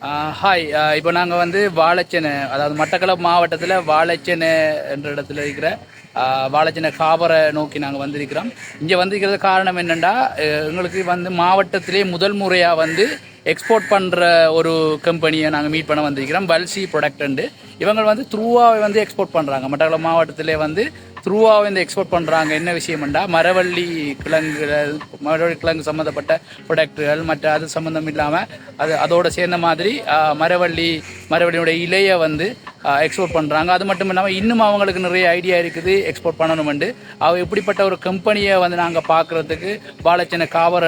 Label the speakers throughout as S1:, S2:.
S1: Hi இப்போ நாங்கள் வந்து வாழைச்சனை அதாவது மட்டக்களப்பு மாவட்டத்தில் வாழைச்சேனை என்ற இடத்துல இருக்கிற வாழைச்சனை காபரை நோக்கி நாங்கள் வந்திருக்கிறோம். இங்கே வந்திருக்கிறது காரணம் என்னென்னா எங்களுக்கு வந்து மாவட்டத்திலே முதல் முறையாக வந்து எக்ஸ்போர்ட் பண்ணுற ஒரு கம்பெனியை நாங்கள் மீட் பண்ண வந்திருக்கிறோம். பல்சி ப்ரொடக்ட் இவங்க வந்து த்ரூவாக வந்து எக்ஸ்போர்ட் பண்ணுறாங்க மட்டக்களப்பு மாவட்டத்திலே வந்து த்ரூவாக வந்து எக்ஸ்போர்ட் பண்ணுறாங்க என்ன விஷயம்டா? மரவள்ளி கிழங்குகள் மரவள்ளி கிழங்கு சம்மந்தப்பட்ட ப்ரொடக்ட்டுகள் மற்ற அது சம்மந்தம் இல்லாமல் அது அதோட சேர்ந்த மாதிரி மரவள்ளி மரவள்ளியோட இலையை வந்து எக்ஸ்போர்ட் பண்ணுறாங்க அது மட்டும் இல்லாமல் இன்னும் அவங்களுக்கு நிறைய ஐடியா இருக்குது எக்ஸ்போர்ட் பண்ணணுமெண்டு. அவ இப்படிப்பட்ட ஒரு கம்பெனியை வந்து நாங்கள் பார்க்குறதுக்கு பாலச்சின காவர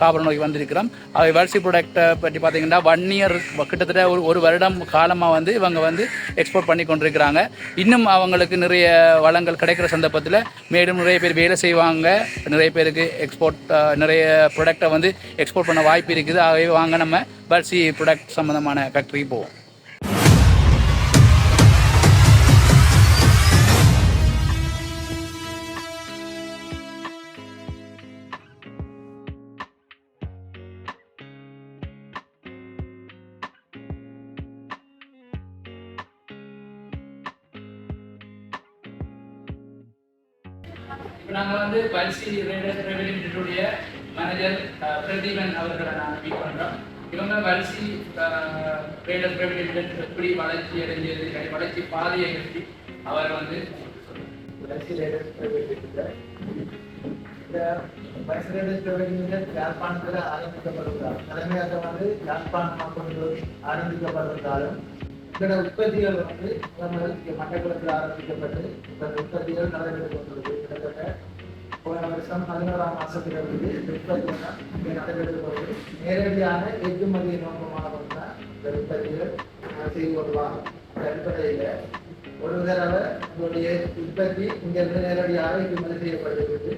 S1: காவர நோக்கி வந்திருக்கிறோம். அவை வல்சி ப்ராடக்ட்டை பற்றி பார்த்தீங்கன்னா ஒன் இயர் கிட்டத்தட்ட ஒரு ஒரு வருடம் காலமாக வந்து இவங்க வந்து எக்ஸ்போர்ட் பண்ணி கொண்டிருக்கிறாங்க. இன்னும் அவங்களுக்கு நிறைய வளங்கள் கிடைக்கிற சந்தர்ப்பத்தில் மேலும் நிறைய பேர் வேலை செய்வாங்க. நிறைய பேருக்கு எக்ஸ்போர்ட் நிறைய ப்ராடக்டை வந்து எக்ஸ்போர்ட் பண்ண வாய்ப்பு இருக்குது. ஆகவே வாங்க நம்ம பல்சி ப்ராடக்ட் சம்மந்தமான ஃபேக்ட்ரிக்கு போவோம். இப்போ நாங்கள் வந்து பல்சி ரெவென்யூடைய மேனேஜர் பிரதீபன் அவர்களை நாங்கள் மீட் பண்ணுறோம் இவங்க வல்சி ரேடர் ரெவலிமிட்டட் எப்படி வளர்ச்சி அடைஞ்சது வளர்ச்சி பாதையை பற்றி அவர் வந்து
S2: இந்த பரிசுரேடர் ஜாப்பான் யாழ்ப்பாணத்தில் ஆரம்பிக்கப்படுவதால் தலைமையாக வந்து யாழ்ப்பாணமாக கொண்டு ஆரம்பிக்கப்படுவதாலும் இதோட உற்பத்திகள் வந்து முதல் இங்கே மட்டக்களத்தில் ஆரம்பிக்கப்பட்டு இந்த உற்பத்திகள் நடைபெற்று கொண்டுள்ளது கிட்டத்தட்ட போன வருஷம் பதினோராம் மாசத்திலிருந்து இந்த உற்பத்தி இங்கே நடைபெற்று கொண்டு நேரடியான ஏற்றுமதி நோக்கமாக தான் இந்த உற்பத்திகள் செய்து கொள்ளலாம் இந்த அடிப்படையில் ஒரு தடவை உங்களுடைய உற்பத்தி இங்கிருந்து நேரடியாக ஏற்றுமதி செய்யப்படுகிறது.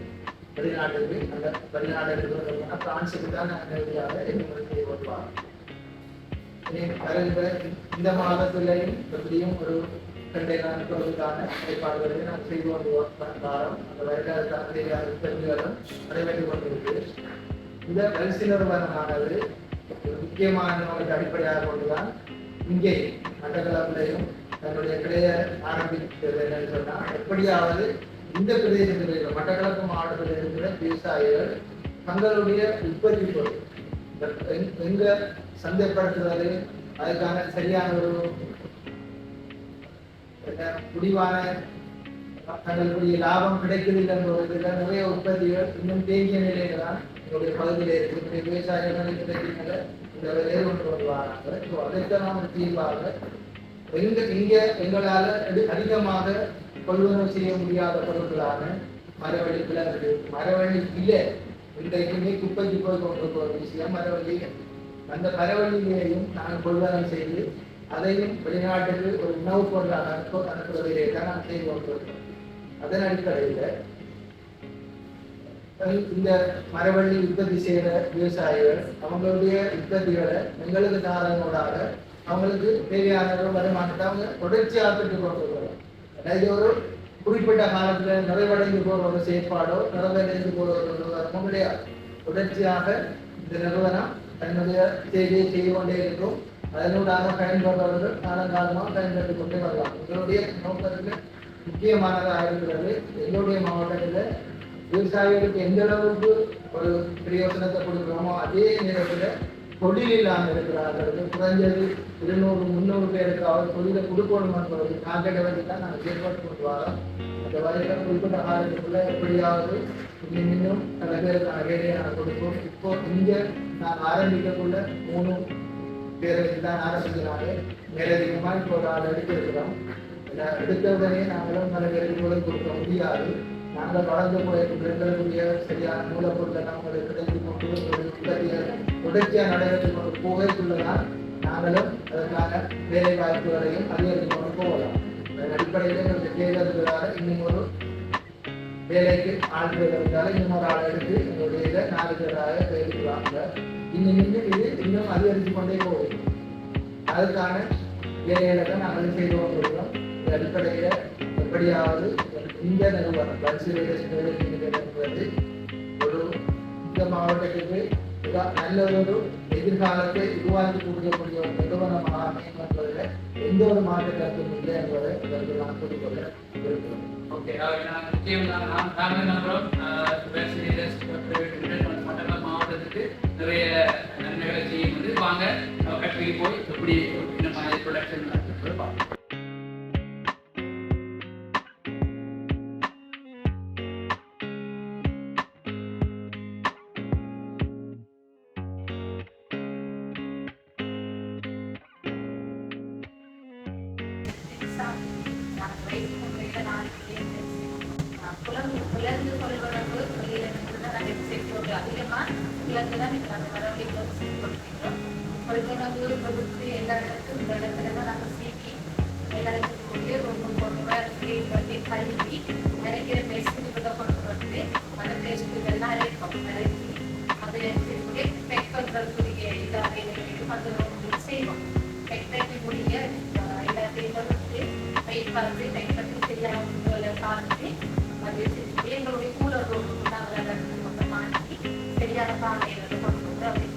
S2: வெளிநாட்டுக்கு அந்த வெளிநாடுகளுக்கு எடுத்து பிரான்ஸுக்கு தான் நாங்கள் நேரடியாக ஏற்றுமதி செய்யப்படுவாங்க இந்த மாதத்திலையும் எப்படியும் ஒரு ரெண்டை நாட்களுக்கான ஏற்பாடுகளை நான் செய்து கொண்டு வாரம் அந்த வருடாக்கான தேவையான உற்பத்திகளும் நடைபெற்றுக் கொண்டிருக்கு. இந்த பரிசு நிறுவனமானது ஒரு முக்கியமான நோக்கத்தை அடிப்படையாக கொண்டுதான் இங்கே மட்டக்களப்பிலையும் தன்னுடைய கிளையை ஆரம்பித்தது என்னன்னு சொன்னா எப்படியாவது இந்த பிரதேசத்தில் இருக்கிற மட்டக்களப்பு மாவட்டத்தில் இருக்கிற விவசாயிகள் தங்களுடைய உற்பத்தி பொருள் எங்க சந்தைப்படுத்துவது அதுக்கான சரியான ஒரு முடிவான தங்களுடைய லாபம் கிடைக்கவில்லை நிறைய உற்பத்திகள் இன்னும் தேங்கிய நிலையில தான் எங்களுடைய பகுதியில் இருக்கக்கூடிய விவசாயிகள் கிடைக்கின்ற இந்த வேலை கொண்டு வருவாங்க ஸோ அதைத்தான் தீர்வாக எங்க இங்க எங்களால அதிகமாக கொள்வனவு செய்ய முடியாத பொருட்களான மரவள்ளி கிழங்கு மரவள்ளி இல்லை இன்றைக்குமே குப்பைக்கு போய் கொண்டிருக்க ஒரு விஷயம் மரவள்ளி அந்த மரவள்ளியையும் நான் கொள்வனவு செய்து அதையும் வெளிநாட்டுக்கு ஒரு உணவுப் பொருளாக அனுப்ப அனுப்புவதிலே தான் நாம் செய்து கொண்டிருக்கிறோம். அதன் அடிப்படையில் இந்த மரவள்ளி உற்பத்தி செய்கிற விவசாயிகள் அவங்களுடைய உற்பத்திகளை எங்களுக்கு தாரங்களோடாக அவங்களுக்கு தேவையான ஒரு வருமானத்தை அவங்க தொடர்ச்சியாக பெற்றுக் கொண்டு வருவாங்க ஒரு குறிப்பிட்ட காலத்தில் நிறைவடைந்து போகிற ஒரு செயற்பாடோ நிறைவடைந்து போகிற ஒரு நிறுவனமோ கிடையாது. தொடர்ச்சியாக இந்த நிறுவனம் தன்னுடைய செய்தியை செய்து கொண்டே இருக்கும் அதனூடாக பயன்படுறவர்கள் காலங்காலமாக பயன்படுத்திக் கொண்டே வரலாம். இதனுடைய நோக்கத்துக்கு முக்கியமானதாக இருக்கிறது. எங்களுடைய மாவட்டத்தில் விவசாயிகளுக்கு எந்த அளவுக்கு ஒரு பிரயோசனத்தை கொடுக்கிறோமோ அதே நேரத்தில் தொழில் இல்லாமல் இருக்கிறார்கள். குறைஞ்சது இருநூறு முந்நூறு பேருக்காவது தொழிலை கொடுக்கணும் என்பதை டார்கெட்டை வச்சு தான் நாங்கள் ஏற்பாடு கொண்டு வரோம். அந்த வரையில் குறிப்பிட்ட காலத்துக்குள்ள எப்படியாவது இன்னும் இன்னும் சில பேருக்கான வேலையை கொடுப்போம் இப்போ இங்கே நான் ஆரம்பிக்கக்குள்ள மூணு பேரை தான் ஆரம்பிக்கிறாங்க மேலதிகமாக இப்போ ஒரு ஆள் எடுத்திருக்கிறோம் எடுத்த உடனே நாங்களும் பல பேருக்கு கூட கொடுக்க முடியாது நாங்கள் வளர்ந்து போயிருக்கிற எங்களுக்குரிய சரியான மூலப்பொருளை நாங்கள் கிடைத்து கொண்டு ஒரு தொடர்ச்சியாக நடைபெற்று கொண்டு போவதற்குள்ளதான் நாங்களும் அதற்கான வேலை வாய்ப்புகளையும் அதிகரித்து கொண்டு போகலாம் அதன் அடிப்படையில் எங்களுக்கு தேர்தல்களால் இன்னும் ஒரு வேலைக்கு ஆட்கள் தேர்தல்களால் இன்னொரு ஆளை எடுத்து எங்களுடைய இதை நாலு பேராக தேர்வுக்குவாங்க இன்னும் இன்னும் இது இன்னும் அதிகரித்து கொண்டே போகும். அதுக்கான வேலைகளை தான் நாங்கள் செய்து கொண்டிருக்கிறோம். இந்த அடிப்படையில் எப்படியாவது இந்த நிறுவனம் பரிசீலனை என்பது ஒரு இந்த மாவட்டத்துக்கு மிக நல்ல ஒரு எதிர்காலத்தை உருவாக்கி கொடுக்கக்கூடிய ஒரு நிறுவனம் அமையும் என்பதில் எந்த ஒரு மாற்று கருத்தும் இல்லை என்பதை இதற்கு நான் கூறிக்கொள்ள விரும்புகிறேன்.
S1: ஓகே நான் நிச்சயம் நான் நான் நாங்கள் நம்புகிறோம் மட்டக்களப்பு மாவட்டத்துக்கு நிறைய நன்மைகளை செய்யும் வந்து வாங்க ஃபேக்டரிக்கு போய் எப்படி என்ன ப்ரொடக்ஷன்
S3: குழந்தை சொல்வதற்கு அதிகமாக குழந்தை தான் இப்போ அந்த வரவழி கொடுக்கிறோம் கொள்கனவு கொடுத்து எல்லா இடத்துக்கும் இந்த இடத்துல தான் நாங்கள் சீக்கி எல்லா இடத்துக்குள்ளே ரொம்ப பொறுமை க்ளீன் பண்ணி கழுவி நிறைய பேஸ்ட்டு இதை கொண்டு வந்து அந்த பேஸ்ட்டு எல்லாம் அரைப்போம் அரைச்சி அதை எடுத்துக்கிட்டு பேக் பண்ணுறதுக்குரிய இதாக எங்களுக்கு அது செய்வோம் பேக் பண்ணி முடிய எல்லாத்தையும் வந்து வெயிட் பார்த்து பேக் எங்களுடைய கூலர் ரூம் சரியான பாதையில் கொண்டு வந்து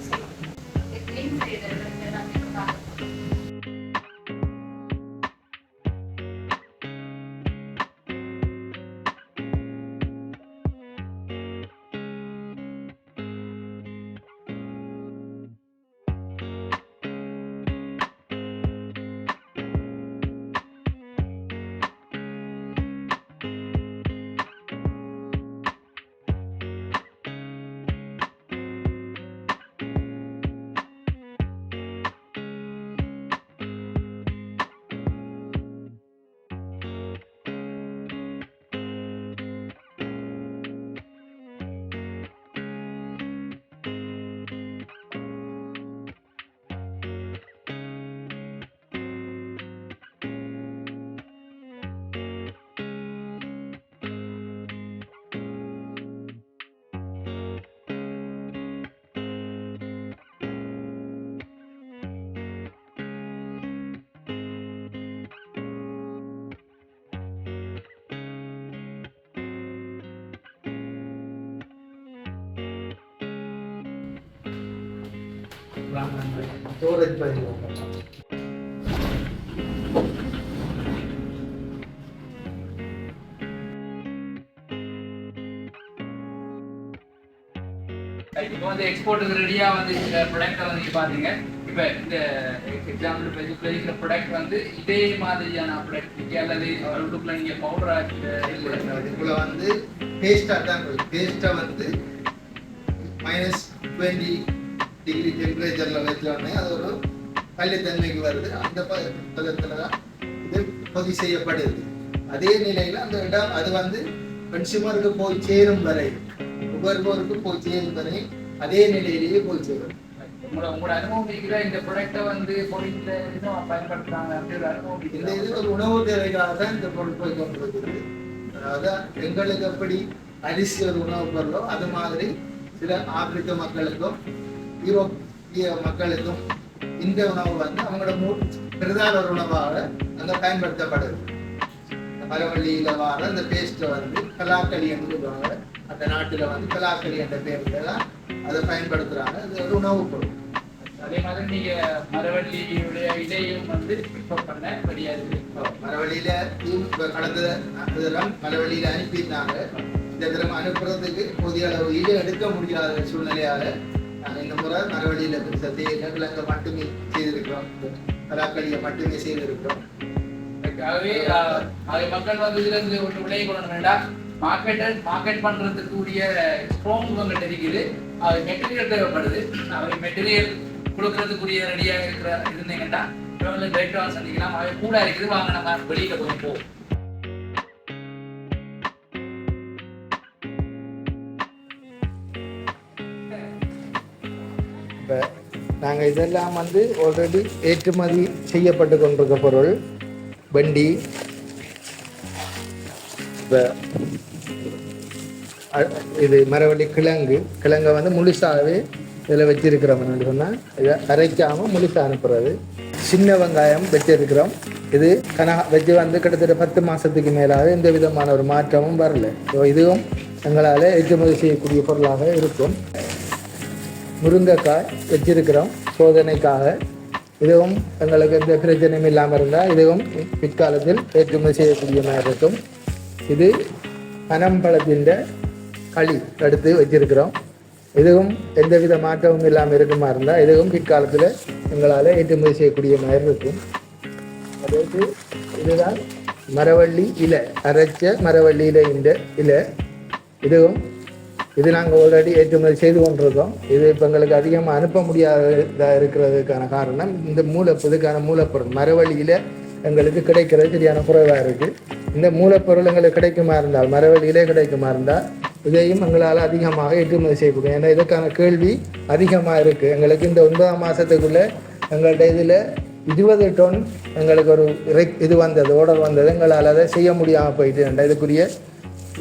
S2: ஸ்டோரேஜ்
S1: இப்போ வந்து எக்ஸ்போர்ட்டுக்கு ரெடியாக வந்து இந்த ப்ராடக்ட்டை வந்து நீங்கள் பார்த்தீங்க இப்போ இந்த எக்ஸாம்பிள் இப்போ இருக்கிற ப்ராடக்ட் வந்து இதே மாதிரியான ப்ராடக்ட் அல்லது உள்ளுக்குள்ள நீங்கள் பவுடர் ஆக்கி
S2: இதுக்குள்ள வந்து பேஸ்டாக தான் பேஸ்டா வந்து மைனஸ் டுவெண்ட்டி டிகிரி டெம்பரேச்சர்ல வச்சோடனே அது ஒரு பள்ளித்தன்மைக்கு வருது. அந்த பதத்துல தான் இது பொதி செய்யப்படுது. அதே நிலையில அந்த இடம் அது வந்து கன்சியூமருக்கு போய் சேரும் வரை நுகர்வோருக்கு போய் சேரும் வரை அதே நிலையிலேயே போய் சேரும்.
S1: உங்களோட உங்களோட அனுபவம் இருக்கிற இந்த ப்ராடக்ட்டை வந்து பொருளில் பயன்படுத்துறாங்க அப்படி ஒரு அனுபவம்
S2: இந்த இது ஒரு உணவு தேவைக்காக தான் இந்த பொருள் போய் கொண்டிருக்குது அதாவது எங்களுக்கு எப்படி அரிசி ஒரு உணவு பொருளோ அது மாதிரி சில ஆப்பிரிக்க மக்களுக்கும் யூரோப்பிய மக்களுக்கும் இந்த உணவு வந்து அவங்களோட மூ பிரதான உணவாக அங்க பயன்படுத்தப்படுது. மரவள்ளியில வர அந்த பேஸ்ட்டை வந்து கலாக்களி என்று சொல்லுவாங்க. அந்த நாட்டுல வந்து கலாக்களி என்ற பேர்ல தான் அதை பயன்படுத்துறாங்க. அது ஒரு உணவுப் பொருள்.
S1: அதே மாதிரி நீங்க மரவள்ளியுடைய இதையும் வந்து பிக்கப் பண்ண
S2: மரவழியில இப்ப கடந்த இதெல்லாம் மரவழியில அனுப்பியிருந்தாங்க. இந்த தரம் அனுப்புறதுக்கு போதிய அளவு ஈடு எடுக்க முடியாத சூழ்நிலையால நாங்கள் இந்த முறை மரவழியில சத்திய விலங்க மட்டுமே செய்திருக்கிறோம். பலாக்களியை மட்டுமே செய்திருக்கிறோம்.
S1: ஆகவே மக்கள் வந்து இதுல இருந்து ஒரு விலை கொள்ளணும். வேண்டாம் மார்க்கெட்டை மார்க்கெட் பண்றதுக்குரிய ஸ்ட்ராங் உங்கள்கிட்ட இருக்குது. அது மெட்டீரியல் தேவைப்படுது. அவர் மெட்டீரியல் கொடுக்கறதுக்குரிய ரெடியாக இருக்கிற இருந்தீங்கன்னா இவங்களை டைரக்டாக சந்திக்கலாம் அவை கூட இருக்குது. வாங்க நம்ம வெளியில போய்
S2: நாங்கள் இதெல்லாம் வந்து ஆல்ரெடி ஏற்றுமதி செய்யப்பட்டு கொண்டிருக்க பொருள். வண்டி இப்போ இது மரவள்ளி கிழங்கு. கிழங்கை வந்து முழுசாகவே இதில் வச்சிருக்கிறோம்னு சொன்னால் இதை அரைக்காமல் முழுசாக அனுப்புறது. சின்ன வெங்காயம் வச்சிருக்கிறோம். இது கனகா வச்சு வந்து கிட்டத்தட்ட பத்து மாதத்துக்கு மேலாக எந்த விதமான ஒரு மாற்றமும் வரல. ஸோ இதுவும் எங்களால் ஏற்றுமதி செய்யக்கூடிய பொருளாக இருக்கும். முருங்கைக்காய் வச்சிருக்கிறோம் சோதனைக்காக. இதுவும் எங்களுக்கு எந்த பிரச்சனையும் இல்லாமல் இருந்தால் இதுவும் பிற்காலத்தில் ஏற்றுமதி செய்யக்கூடிய மாதிரி இருக்கும். இது பனம்பழத்தின் களி எடுத்து வச்சிருக்கிறோம். இதுவும் எந்தவித மாற்றமும் இல்லாமல் இருக்குமா இருந்தால் இதுவும் பிற்காலத்தில் எங்களால் ஏற்றுமதி செய்யக்கூடிய மாதிரி இருக்கும். அதாவது இதுதான் மரவள்ளி இலை அரைச்ச மரவள்ளி இலை இந்த இலை. இதுவும் இது நாங்கள் ஆல்ரெடி ஏற்றுமதி செய்து கொண்டிருக்கோம். இது இப்போ எங்களுக்கு அதிகமாக அனுப்ப முடியாததாக இருக்கிறதுக்கான காரணம் இந்த மூல இதுக்கான மூலப்பொருள் மரவழியில் எங்களுக்கு கிடைக்கிறது சரியான குறைவாக இருக்குது இந்த மூலப்பொருள் எங்களுக்கு கிடைக்குமா இருந்தால் மரவழியிலே கிடைக்குமா இருந்தால் இதையும் எங்களால் அதிகமாக ஏற்றுமதி செய்யக்கூடிய ஏன்னா இதுக்கான கேள்வி அதிகமாக இருக்குது எங்களுக்கு இந்த ஒன்பதாம் மாதத்துக்குள்ளே எங்கள்கிட்ட இதில் இருபது டன் எங்களுக்கு ஒரு இது வந்தது ஓடர் வந்தது. எங்களால் அதை செய்ய முடியாமல் போயிட்டு இதுக்குரிய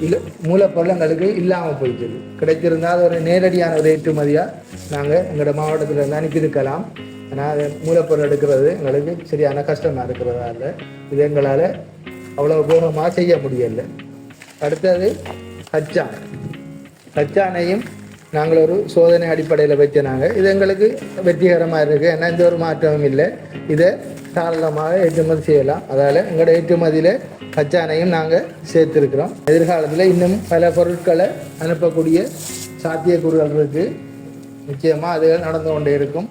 S2: இல்லை மூலப்பொருள் எங்களுக்கு இல்லாமல் போயிடுது கிடைச்சிருந்தால் அது ஒரு நேரடியான ஒரு ஏற்றுமதியாக நாங்கள் எங்களோட மாவட்டத்தில் இருந்து அனுப்பியிருக்கலாம் ஆனால் அது மூலப்பொருள் எடுக்கிறது எங்களுக்கு சரியான கஷ்டமாக இருக்கிறதால இது எங்களால் அவ்வளோ கோபமாக செய்ய முடியலை. அடுத்தது கச்சான். கச்சானையும் நாங்கள் ஒரு சோதனை அடிப்படையில் வைத்தினாங்க நாங்கள் இது எங்களுக்கு வெற்றிகரமாக இருக்குது ஏன்னா எந்த ஒரு மாற்றமும் இல்லை. இதை தாராளமாக ஏற்றுமதி செய்யலாம். அதால் எங்களோட ஏற்றுமதியில் கச்சானையும் நாங்கள் சேர்த்துருக்கிறோம். எதிர்காலத்தில் இன்னும் பல பொருட்களை அனுப்பக்கூடிய சாத்தியக்கூறுகள் இருக்குது நிச்சயமாக அது நடந்து கொண்டே இருக்கும்.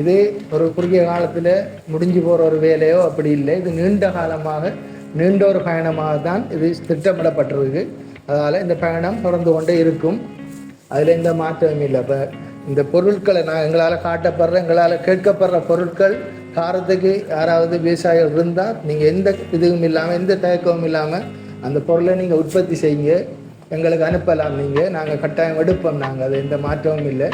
S2: இது ஒரு குறுகிய காலத்தில் முடிஞ்சு போகிற ஒரு வேலையோ அப்படி இல்லை. இது நீண்ட காலமாக நீண்ட ஒரு பயணமாக தான் இது திட்டமிடப்பட்டிருக்கு. அதனால் இந்த பயணம் தொடர்ந்து கொண்டே இருக்கும். அதில் எந்த மாற்றமும் இல்லை. இப்போ இந்த பொருட்களை நான் எங்களால் காட்டப்படுற எங்களால் கேட்கப்படுற பொருட்கள் காரத்துக்கு யாராவது விவசாயிகள் இருந்தால் நீங்கள் எந்த இதுவும் இல்லாமல் எந்த தயக்கமும் இல்லாமல் அந்த பொருளை நீங்கள் உற்பத்தி செய்யுங்க. எங்களுக்கு அனுப்பலாம் நீங்கள் நாங்கள் கட்டாயம் எடுப்போம் நாங்கள் அது எந்த மாற்றமும் இல்லை.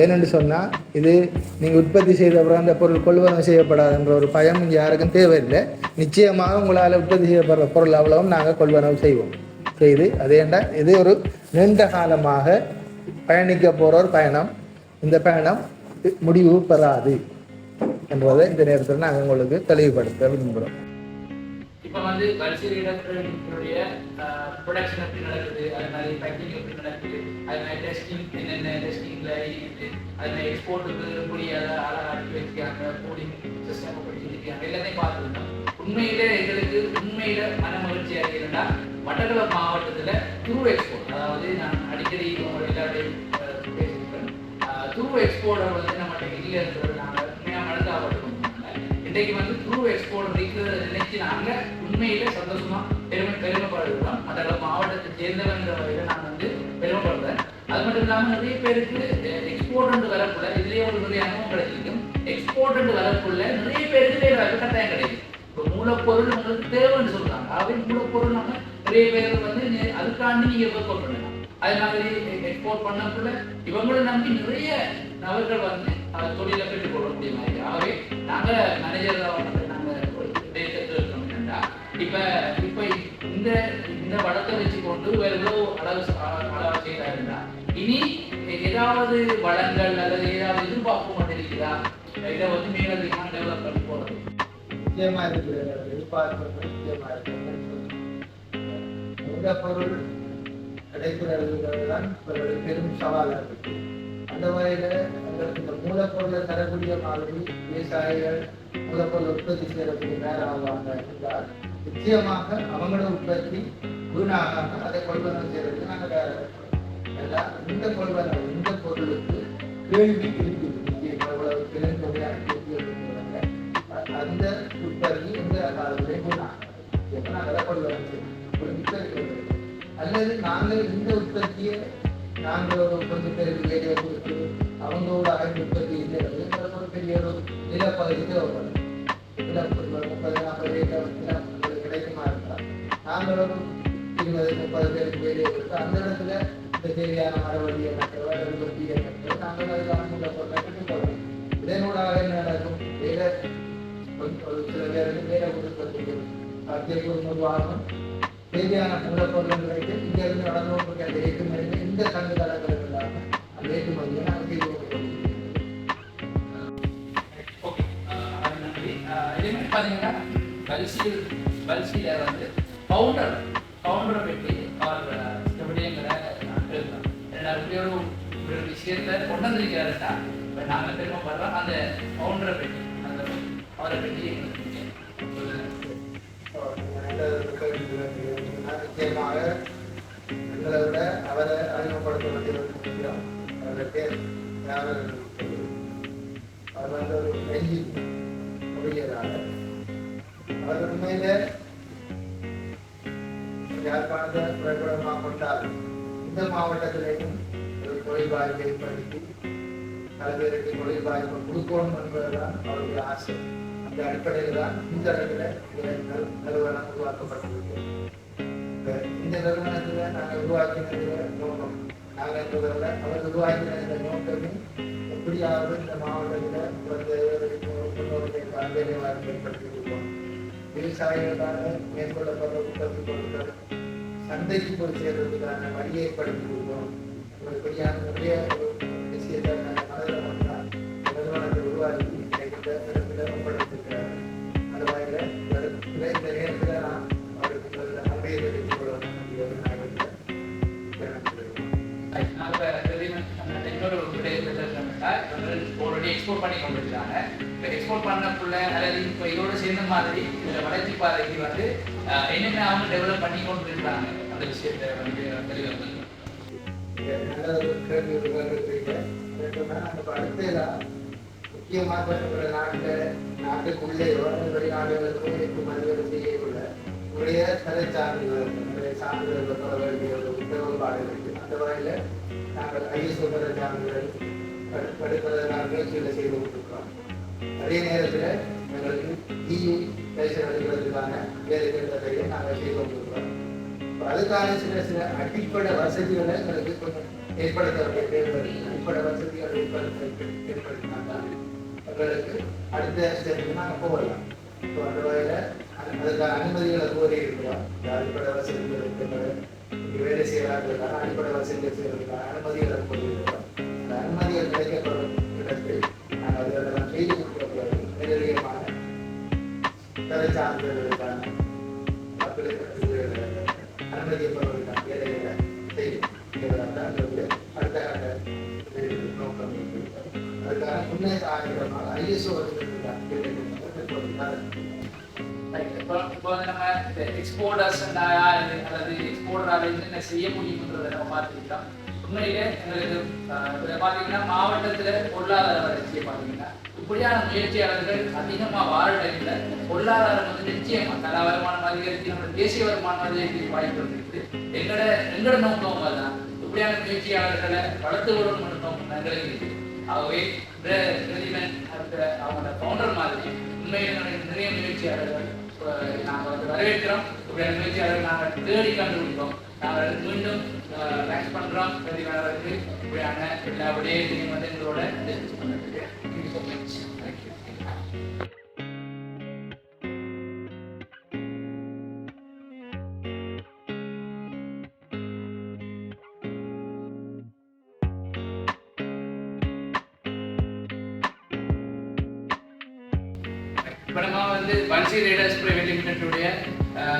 S2: ஏனென்று சொன்னால் இது நீங்கள் உற்பத்தி செய்த பிறகு அந்த பொருள் கொள்வனம் செய்யப்படாதுன்ற ஒரு பயம் இங்கே யாருக்கும் தேவையில்லை. நிச்சயமாக உங்களால் உற்பத்தி செய்யப்படுற பொருள் அவ்வளவும் நாங்கள் கொள்வனவு செய்வோம். செய்து அதேண்டா இது ஒரு நீண்ட காலமாக பயணிக்க போகிற ஒரு பயணம். இந்த பயணம் முடிவு பெறாது. என்பதை இந்த நேரத்தில் நாங்கள் உங்களுக்கு தெளிவுபடுத்த விரும்புகிறோம்
S1: இப்போ வந்து கல்ச்சர் இடங்களுடைய ப்ரொடக்ஷன் எப்படி நடக்குது அது மாதிரி பேக்கிங் எப்படி நடக்குது அது மாதிரி டெஸ்டிங் என்னென்ன டெஸ்டிங்கில் இருக்குது அது மாதிரி எக்ஸ்போர்ட்டுக்கு கூடிய அழகாட்டி வச்சுக்காங்க கூலிங் சிஸ்டம் எப்படி இருக்காங்க எல்லாத்தையும் பார்த்துருந்தோம் உண்மையிலே எங்களுக்கு உண்மையில மன மகிழ்ச்சி அடைகிறதா மட்டக்களப்பு மாவட்டத்தில் துரு எக்ஸ்போர்ட் அதாவது நான் அடிக்கடி உங்களோட எல்லாருடையும் அஹ், பேசியிருக்கேன் துரு எக்ஸ்போர்ட்டை வந்து நம்மகிட்ட இல்லைன்றது இன்றைக்கு வந்து த்ரூ எக்ஸ்போர்ட் இருக்கிறத நினைச்சு நாங்கள் உண்மையில சந்தோஷமா பெருமை பெருமைப்படுகிறோம் அதாவது மாவட்டத்தை சேர்ந்தவங்கிற வகையில நான் வந்து பெருமைப்படுறேன். அது மட்டும் இல்லாமல் நிறைய பேருக்கு எக்ஸ்போர்ட் வரக்குள்ள இதுலேயே ஒரு நிறைய அனுபவம் கிடைச்சிருக்கும் எக்ஸ்போர்ட் வரக்குள்ள நிறைய பேருக்கு கட்டாயம் கிடைக்கும். இப்போ மூலப்பொருள் உங்களுக்கு தேவைன்னு சொல்றாங்க. ஆகவே மூலப்பொருள் நம்ம நிறைய பேர் வந்து அதுக்காண்டி நீங்க ஒர்க் பண்ணலாம். அது மாதிரி எக்ஸ்போர்ட் பண்ணக்குள்ள இவங்களை நம்பி நிறைய நபர்கள் வந்து தொழிலை பெற்றுக் கொள்ளக்கூடிய மாதிரி ஆகவே நாங்கள் மேனேஜர் வந்து நாங்கள் இருக்கோம் என்னன்னா இப்போ இப்போ இந்த இந்த வளத்தை வச்சுக்கொண்டு வேறு வேற எவ்வளவு அளவு ச- அ- அளவு செய்யறாருன்னா இனி ஏதாவது வளங்கள் அல்லது ஏதாவது எதிர்பார்ப்பு கொண்டிருக்கிறா இதை வந்து மேலதிகமாக டெவலப் பண்ணி போகிறது
S2: நிச்சயமாக இருக்குது எதிர்பார்ப்பு நிச்சயமாக இருக்கு. எந்த பொருள் கிடைக்கிறது தான் பெரும் சவாலாக இருக்கு. அந்த வகையில எங்களுக்கு இந்த மூலப்பொருளை தரக்கூடிய மாதிரி விவசாயிகள் மூலப்பொருள் உற்பத்தி செய்யக்கூடிய நேரம் ஆவாங்க என்றால் நிச்சயமாக அவங்களோட உற்பத்தி வீணாகாம அதை கொள்வனம் செய்யறதுக்கு நாங்கள் வேற இந்த கொள்வனம் இந்த பொருளுக்கு கேள்வி இருக்குது சாத்தியக்கூறு தேவையான மூலப்பொருள் கிடைத்து இங்கிருந்து நடந்து கொண்டிருக்கிற ஏற்றுமதியில் இந்த தங்கு தளங்கள் இல்லாமல் அந்த ஏற்றுமதியை நாங்கள் செய்து கொண்டிருக்கோம்
S1: பார்த்தீங்கன்னா பல்சியில் பல்சியில் வந்து பவுண்டர் பவுண்டரை பற்றி அவர் இந்த விடயங்களை நான் ஒரு விஷயத்தை கொண்டு வந்திருக்கிறாருன்னா இப்போ நாங்கள் பெருமைப்படுறோம் அந்த பவுண்டரை பற்றி அந்த அவரை பற்றி எங்களுக்கு
S2: நிச்சயமாக எங்களை விட அவரை அறிமுகப்படுத்த வேண்டியது அவருடைய பேர் யாரும் அவர் வந்து ஒரு நெஞ்சி மொழியராளர் அவர் உண்மையில யாழ்ப்பாணத்தை கொண்டால் இந்த மாவட்டத்திலேயும் ஒரு தொழில் வாய்ப்பை ஏற்படுத்தி பல பேருக்கு தொழில் வாய்ப்பு கொடுக்கணும் என்பதுதான் அவருடைய ஆசை. அந்த அடிப்படையில் தான் இந்த அளவில் நிறுவனம் உருவாக்கப்பட்டிருக்கு இந்த நிறுவனத்தில் நாங்கள் உருவாக்கின நோக்கம். நாங்கள் என்பதில் அவர் உருவாக்கின நோக்கமே எப்படியாவது இந்த மாவட்டத்தில் குழந்தைகளுக்கு வேலை வாய்ப்பு ஏற்படுத்தியிருக்கோம் விவசாயிகளால் மேற்கொள்ளப்பட்ட உற்பத்தி பொருட்கள் சந்தைக்கு போய் சேர்றதுக்கான வழியை ஏற்படுத்தி கொடுக்கணும் இப்படியான நிறைய விஷயத்தை நாங்கள் மனதில் கொண்டால் நிறுவனத்தை உருவாக்கி
S1: எக்ஸ்போர்ட் பண்ணி கொண்டிருக்காங்க இப்போ எக்ஸ்போர்ட் பண்ணக்குள்ள அல்லது இப்போ இதோட சேர்ந்த மாதிரி இந்த வளர்ச்சி பாதைக்கு வந்து என்னென்ன அவங்க டெவலப் பண்ணி கொண்டிருக்காங்க அந்த விஷயத்தை வந்து தெளிவாக
S2: இங்க நல்ல ஒரு முக்கியமாக இருக்கிற செய்யக்குள்ள உடைய தலை சான்றிதழ் நிறைய சான்றிதழ் பெற வேண்டிய இருக்கு அந்த வகையில நாங்கள் ஐஎஸ்ஓ பெற சான்றிதழ் படிப்பதற்கான முயற்சிகளை செய்து கொண்டிருக்கிறோம். அதே நேரத்தில் எங்களுக்கு தீயை கைசல் அடைவதற்கான வேலை திட்டத்தையும் நாங்கள் செய்து கொண்டிருக்கிறோம். அதுக்கான சில சில அடிப்படை வசதிகளை எங்களுக்கு கொஞ்சம் ஏற்படுத்த வேண்டிய தேவை அடிப்படை வசதிகள் ஏற்படுத்த ஏற்படுத்தினால்தான் எங்களுக்கு அடுத்த ஸ்டெப்புக்கு நாங்கள் போகலாம். இப்போ அந்த வகையில் அதுக்கான அனுமதிகளை கோரி இருக்கிறோம். அடிப்படை வசதிகள் இருக்கிறது வேலை செய்யலாம் அடிப்படை வசதிகள் செய்யறதுக்கான அனுமதிகளை கோரி இருக்கிறோம். அனுமதிகள்
S1: அல்லது எக்ஸ்போர்டரால் என்னென்ன செய்ய முடியும்ன்றதை நம்ம பார்த்துக்கிட்டோம் உண்மையிலே எங்களுக்கு பார்த்தீங்கன்னா மாவட்டத்தில் பொருளாதார வளர்ச்சியை பார்த்தீங்கன்னா இப்படியான முயற்சியாளர்கள் அதிகமாக வாழ பொருளாதாரம் வந்து நிச்சயமா கலா வருமானம் அதிகரித்து நம்ம தேசிய வருமானம் அதிகரித்து வாய்ப்பு இருக்குது. எங்களோட எங்களோட நோக்கம் தான் இப்படியான முயற்சியாளர்களை வளர்த்து விடணும் நோக்கம் எங்களுக்கு இருக்குது. ஆகவே அவங்களோட கவுண்டர் மாதிரி உண்மையில நிறைய முயற்சியாளர்கள் நாங்கள் நாங்க வந்து வரவேற்கிறோம். இப்படியான முயற்சியாளர்கள் நாங்கள் தேடி கண்டுபிடிக்கிறோம் நாங்கள் மீண்டும் தேங்க்ஸ் பண்றோம் பிரதிமலருக்கு இப்படியான எல்லாபடியே நீங்கள் வந்து எங்களோட discuss பண்ணதுக்கு Thank you so much. இப்போ நம்ம வந்து பன்சி ரேடர்ஸ் பிரைவேட் லிமிடெட்டுடைய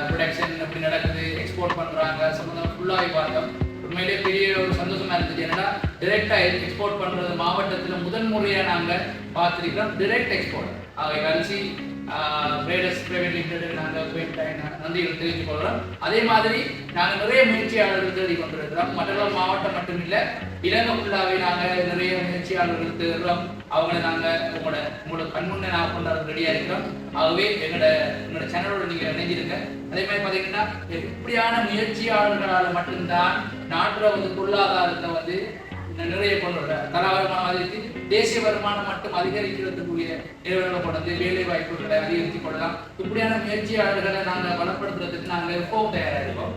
S1: ப்ரொடக்ஷன் எப்படி நடக்குது எக்ஸ்போர்ட் பண்ணுறாங்க சம்மந்தம் ஃபுல்லாகி பார்த்தோம் உண்மையிலே பெரிய ஒரு சந்தோஷமா இருந்துச்சு என்னன்னா டிரெக்டாக எக்ஸ்போர்ட் பண்ணுறது மாவட்டத்தில் முதன் முறையாக நாங்கள் பார்த்துருக்கிறோம் டிரெக்ட் எக்ஸ்போர்ட் ஆக கல்சி ரேடர்ஸ் பிரைவேட் லிமிடெட் நாங்கள் நன்றிகள் தெரிவித்துக் கொள்கிறோம். அதே மாதிரி நாங்கள் நிறைய முயற்சியாளர்கள் தேடி கொண்டிருக்கிறோம் மற்றவர்கள் மாவட்டம் மட்டும் இல்லை நாங்கள் நிறைய முயற்சியாளர்கள் தேடுறோம். அவங்கள நாங்கள் உங்களோட உங்களோட கண்முன்னே நான் கொண்டாட ரெடியாக இருக்கிறோம். ஆகவே எங்களோட எங்களோட சேனலோட நீங்கள் இணைஞ்சிருங்க. அதே மாதிரி பார்த்தீங்கன்னா இப்படியான முயற்சியாளர்களால் மட்டும்தான் நாட்டில் வந்து பொருளாதாரத்தை வந்து நிறைய கொண்டு வர தலா வருமானம் அதிகரித்து தேசிய வருமானம் மட்டும் அதிகரிக்கிறதுக்குரிய நிறுவனங்களை கொண்டு வேலை வாய்ப்புகளை அதிகரித்து கொள்ளலாம். இப்படியான முயற்சியாளர்களை நாங்கள் பலப்படுத்துறதுக்கு நாங்கள் எப்பவும் தயாராக இருக்கோம்.